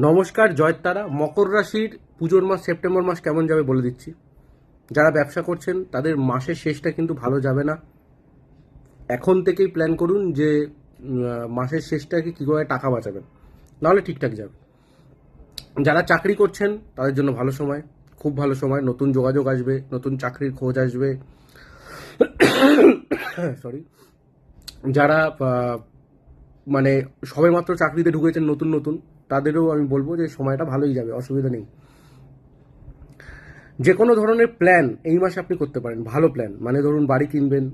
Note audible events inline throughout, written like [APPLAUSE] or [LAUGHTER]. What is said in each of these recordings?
নমস্কার, জয়তারা। মকর রাশির পুজোর মাস, সেপ্টেম্বর মাস কেমন যাবে বলে দিচ্ছি। যারা ব্যবসা করছেন, তাদের মাসের শেষটা কিন্তু ভালো যাবে না। এখন থেকেই প্ল্যান করুন যে মাসের শেষটাকে কী করে টাকা বাঁচাবেন। নাহলে ঠিকঠাক যাবে। যারা চাকরি করছেন, তাদের জন্য ভালো সময়। খুব ভালো সময়। নতুন যোগাযোগ আসবে, নতুন চাকরির খোঁজ আসবে। [COUGHS] সরি যারা মানে সবেমাত্র চাকরিতে ঢুকেছেন নতুন নতুন, তাদেরও আমি বলব যে সময়টা ভালোই যাবে, অসুবিধা নেই। যে কোনো ধরনের প্ল্যান এই মাসে আপনি করতে পারেন, ভালো প্ল্যান মানে ধরুন বাড়ি কিনবেন,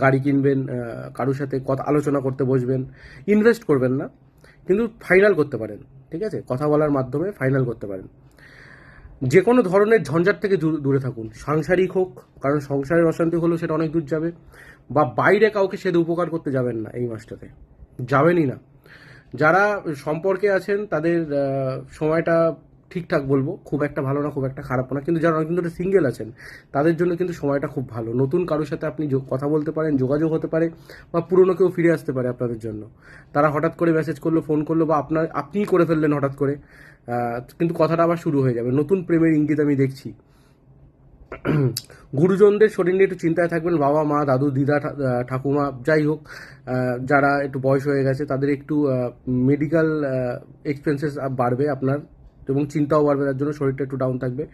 গাড়ি কিনবেন কারোর সাথে কথা, আলোচনা করতে বসবেন ইনভেস্ট করবেন না, কিন্তু ফাইনাল করতে পারেন, ঠিক আছে? কথা বলার মাধ্যমে ফাইনাল করতে পারেন। যে কোনো ধরনের ঝঞ্ঝাট থেকে দূর- দূরে থাকুন। সাংসারিক হোক, কারণ সংসারের অশান্তি হলেও সেটা অনেক দূর যাবে, বা বাইরে কাউকে সেটা উপকার করতে যাবেন না এই মাসটাতে। যাবেনই না। যারা সম্পর্কে আছেন, তাদের সময়টা ঠিকঠাক বলব। খুব একটা ভালো না, খুব একটা খারাপ না। কিন্তু যারা অনেকদিন ধরে সিঙ্গেল আছেন, তাদের জন্য কিন্তু সময়টা খুব ভালো। নতুন কারোর সাথে আপনি কথা বলতে পারেন, যোগাযোগ হতে পারে, বা পুরনো কেউ ফিরে আসতে পারে আপনাদের জন্য। তারা হঠাৎ করে মেসেজ করল ফোন করল, বা আপনার, আপনিই করে ফেললেন হঠাৎ করে। কিন্তু কথাটা আবার শুরু হয়ে যাবে। নতুন প্রেমের ইঙ্গিত আমি দেখছি। গুরুজনদের শরীর নিয়ে একটু চিন্তায় থাকবেন, বাবা, মা, দাদু, দিদা ঠাকুমা, যাই হোক যারা একটু বয়স হয়ে গেছে, তাদের একটু মেডিকেল এক্সপেন্সেস বাড়বে আপনার এবং চিন্তাও বাড়বে, তার জন্য শরীরটা একটু ডাউন থাকবে।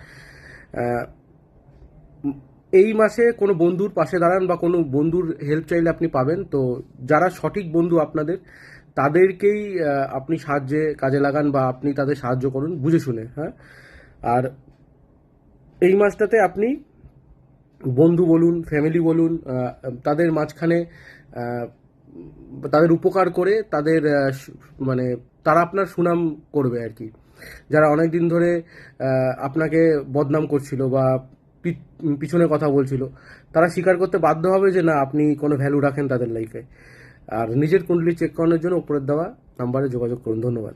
এই মাসে কোনো বন্ধুর পাশে দাঁড়ান বা কোনো বন্ধুর হেল্প চাইলে আপনি পাবেন। তো যারা সঠিক বন্ধু আপনাদের, তাদেরকেই আপনি সাহায্যে কাজে লাগান বা আপনি তাদের সাহায্য করুন, বুঝে শুনে হ্যাঁ? আর এই মাসটাতে আপনি বন্ধু বলুন ফ্যামিলি বলুন তাদের মাঝখানে তাদের উপকার করে তাদের মানে তারা আপনার সুনাম করবে আর কি। যারা অনেক দিন ধরে আপনাকে বদনাম করছিল বা পিছনে কথা বলছিল, তারা স্বীকার করতে বাধ্য হবে যে না, আপনি কোনো ভ্যালু রাখেন তাদের লাইফে আর নিজের কুণ্ডলি চেক করানোর জন্য উপরের দেওয়া নাম্বারে যোগাযোগ করুন। ধন্যবাদ।